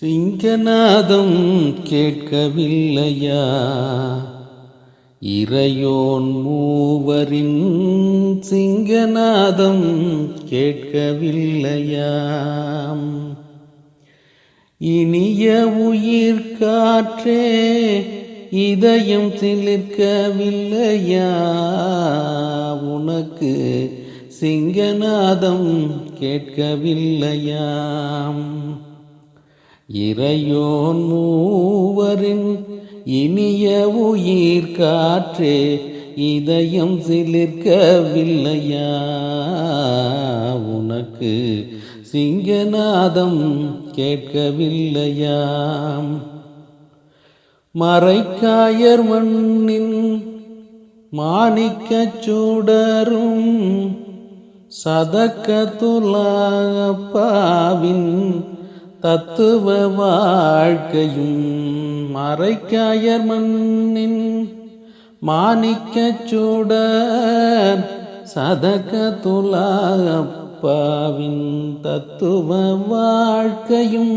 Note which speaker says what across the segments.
Speaker 1: சிங்கநாதம் கேட்கவில்லையா? இறையோன் மூவரின் சிங்கநாதம் கேட்கவில்லையாம். இனிய உயிர் காற்றே இதயம் சிலிர்க்கவில்லையா உனக்கு சிங்கநாதம் கேட்கவில்லையாம். இறையோன் மூவரின் இனிய உயிர் காற்றே இதயம் சிலிர்க்கவில்லையா? உனக்கு சிங்கநாதம் கேட்கவில்லையாம் மறைக்காயர் மண்ணின் மாணிக்கச் சுடரும் சதக்கத்துலாப்பாவின் தத்துவ வாழ்க்கையும் மறைக்காயர் மண்ணின் மாணிக்க மாணிக்கச் சதக சதக்கத்துலாப்பாவின் தத்துவ வாழ்க்கையும்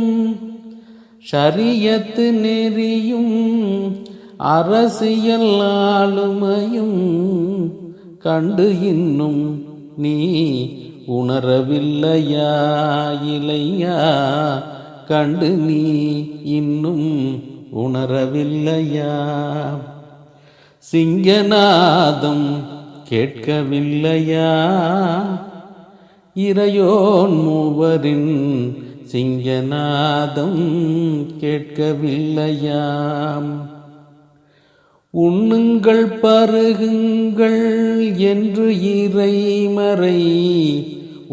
Speaker 1: ஷரியத்து நெறியும் அரசியல் ஆளுமையும் கண்டு இன்னும் நீ உணரவில்லையா இலையா கண்டு நீ இன்னும் உணரவில்லையா? சிங்கநாதம் கேட்கவில்லையா? இறையோன் மூவரின் சிங்கநாதம் கேட்கவில்லையாம். உண்ணுங்கள் பருகுங்கள் என்று இறைமறை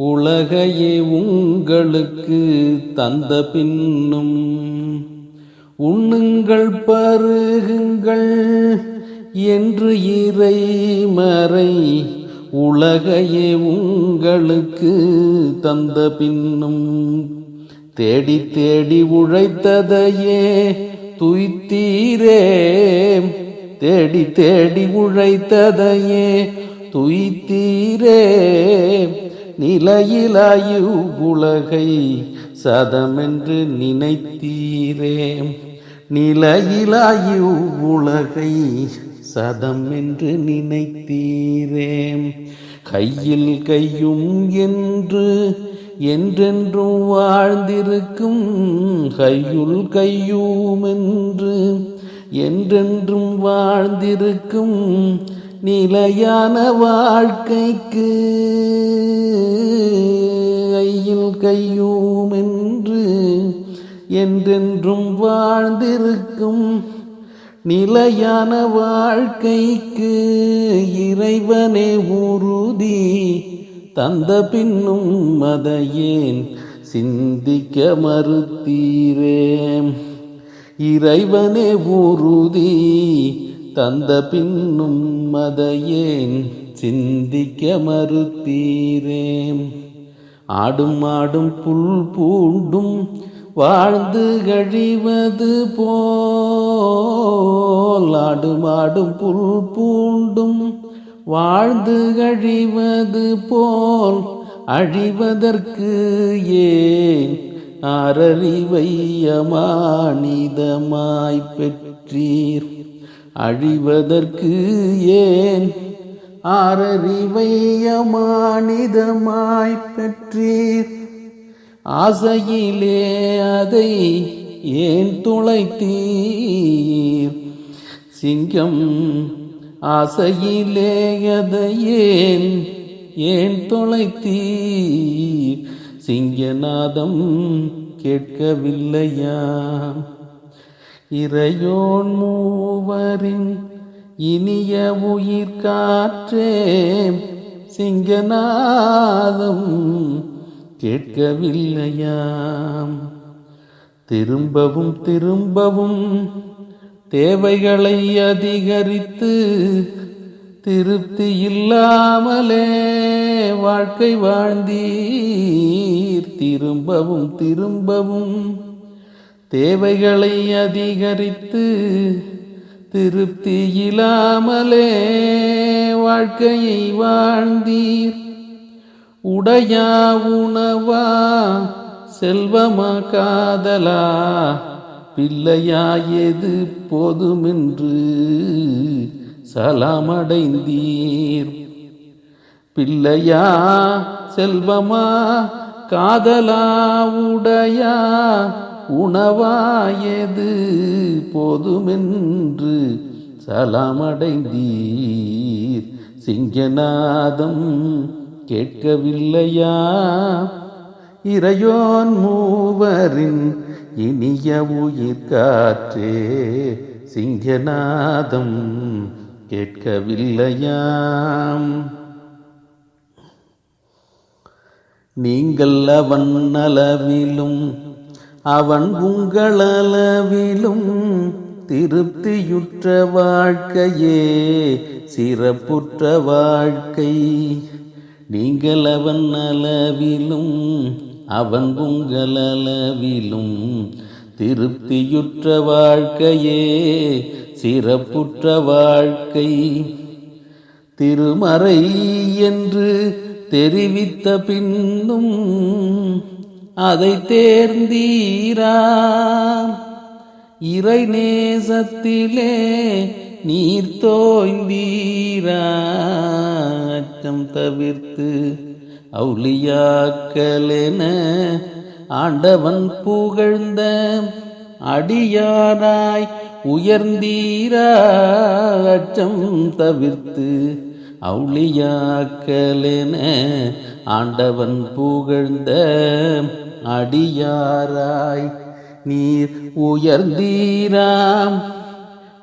Speaker 1: உலகையே உங்களுக்கு தந்த பின்னும் உண்ணுங்கள் பருகுங்கள் என்று இறைமறை உலகையே உங்களுக்கு தந்த பின்னும் தேடி தேடி உழைத்ததையே துய்த்தீரே தேடி தேடி உழைத்ததையே துய்த்தீரே நிலையிலாயு உலகை சதமென்று நினைத்தீரே. நிலையிலாயு உலகை சதம் என்று நினைத்தீரேம் கையில் கையும் என்று என்றென்றும் வாழ்ந்திருக்கும் கையுள் கையும் என்று என்றென்றும் வாழ்ந்திருக்கும் நிலையான வாழ்க்கைக்கு ஐயில் கையும் என்று என்றென்றும் வாழ்ந்திருக்கும் நிலையான வாழ்க்கைக்கு இறைவனே உறுதி தந்த பின்னும் மதையேன் சிந்திக்க மறுத்தீரே. இறைவனே உறுதி தந்த பின்னும் அதையேன் சிந்திக்க மறுத்தீரே ஆடும் ஆடும் புல் பூண்டும் வாழ்ந்து கழிவது போல் ஆடும் ஆடும் புல் பூண்டும் வாழ்ந்து கழிவது போல் அழிவதற்கு ஏன் அறறிவையமானிதமாய் பெற்றீர். அழிவதற்கு ஏன் ஆறறிவையமானிதமாய் பெற்றீர்? ஆசையிலே அதை ஏன் துளைத்தீர்? சிங்கம் ஆசையிலே அதை ஏன் ஏன் தொலைத்தீர் சிங்கநாதம் கேட்கவில்லையா? இறையோன் மூவரின் இனிய உயிர் காற்றே சிங்கநாதம் கேட்கவில்லையாம். திரும்பவும் திரும்பவும் தேவைகளை அதிகரித்து திருப்தி இல்லாமலே வாழ்க்கை வாழ்ந்தீர். திரும்பவும் திரும்பவும் தேவைகளை அதிகரித்து திருப்தி இல்லாமலே வாழ்க்கையை வாழ்ந்தீர். உடையா உணவா செல்வமா காதலா பிள்ளையா எது போதுமென்று சலாமடைந்தீர். பிள்ளையா செல்வமா காதலா உடையா உணவாயது போதுமென்று சலாமடைந்தீர். சிங்கநாதம் கேட்கவில்லையா? இறையோன் மூவரின் இனிய உயிர் காற்றே சிங்கநாதம் கேட்கவில்லையாம். நீங்கள் அவன் அளவிலும் அவன் உங்களளவிலும் திருப்தியுற்ற வாழ்க்கையே சிறப்புற்ற வாழ்க்கை. நீங்கள் அவன் அளவிலும் அவன் உங்களளவிலும் திருப்தியுற்ற வாழ்க்கையே சிறப்புற்ற வாழ்க்கை. திருமறை என்று தெரிவித்த பின்னும் அதை தேர்ந்தீரா? இறை நேசத்திலே நீர் தோய்ந்தீரா? அச்சம் தவிர்த்து அவுளியாக்கலென ஆண்டவன் புகழ்ந்த அடியாராய் உயர்ந்தீரா? அச்சம் தவிர்த்து அவுளியாக்கலென ஆண்டவன் புகழ்ந்த அடியாராய் நீர் உயர்ந்தீராம்.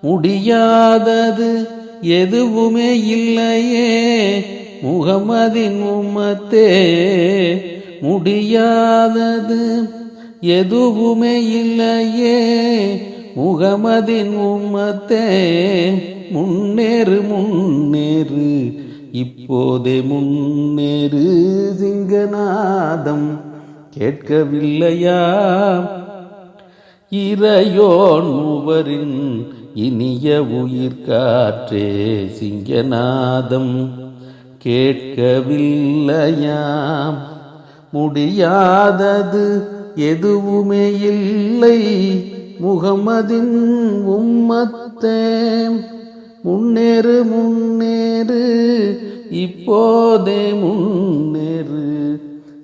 Speaker 1: முடியாதது எதுவுமே இல்லையே முகமதின் உம்மத்தே. முடியாதது எதுவுமே இல்லையே முகமதின் உம்மத்தே. முன்னேறு முன்னேறு இப்போதே முன்னேறு சிங்கநாதம். கேட்கவில்லையா? இறையோன் மூவரின் இனிய உயிர் காற்றே சிங்கநாதம். கேட்கவில்லையாம் முடியாதது எதுவுமே இல்லை. முகமதின் உம்மத்தேன் முன்னேறு முன்னேறு. இப்போதே முன்னேறு.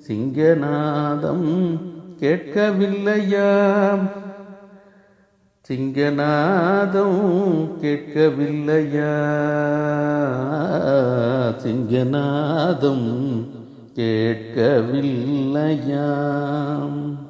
Speaker 1: சிங்கநாதம் கேட்கவில்லையாம். சிங்கநாதம் கேட்கவில்லையா சிங்கநாதம் கேட்கவில்லையாம்.